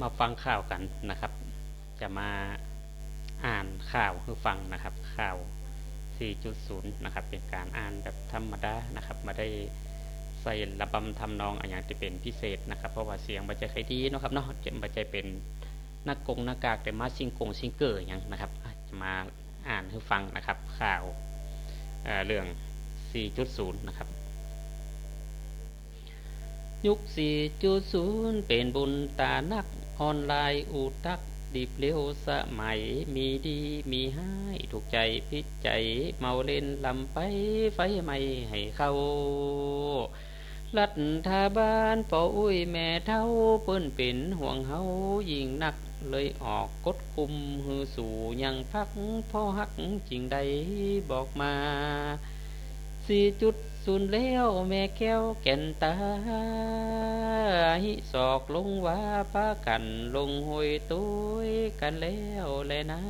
มาฟังข่าวกันนะครับ จะมาอ่านข่าวคือฟังนะครับ ข่าว 4.0 นะครับ เป็นการอ่านแบบธรรมดานะครับมาได้ใส่ระบำทำนองอย่างที่เป็นพิเศษนะครับ เพราะว่าเสียงบัจจัยใครดีนะครับเนาะจะบัจจัยเป็นนักกงนักกากแต่มาซิงกงซิงเกอร์อย่างนะครับจะมาอ่านให้ฟังนะครับข่าวเเรื่อง 4.0 นะครับ ยุค 4.0 เป็นบุญตานัก ออนไลน์อูตักดิบเลี้ยวสมัย มีดีมีให้ถูกใจพิใจ เมาเล่นลำไปไฟไม่ให้เข้า รัฐาบาลปออุ้ยแม่เท่าเปิ้นเป็นห่วงเฮายิ่งนัก เลยออกกดคุมหือสู่ยังพักพ่อฮักจริงใดบอกมา สี่จุดสูนแล้วแม่แก้วแก่นตาหิศอกลงว่าป้ากันลงหอยตุ้ยกันแล้วเลยนะ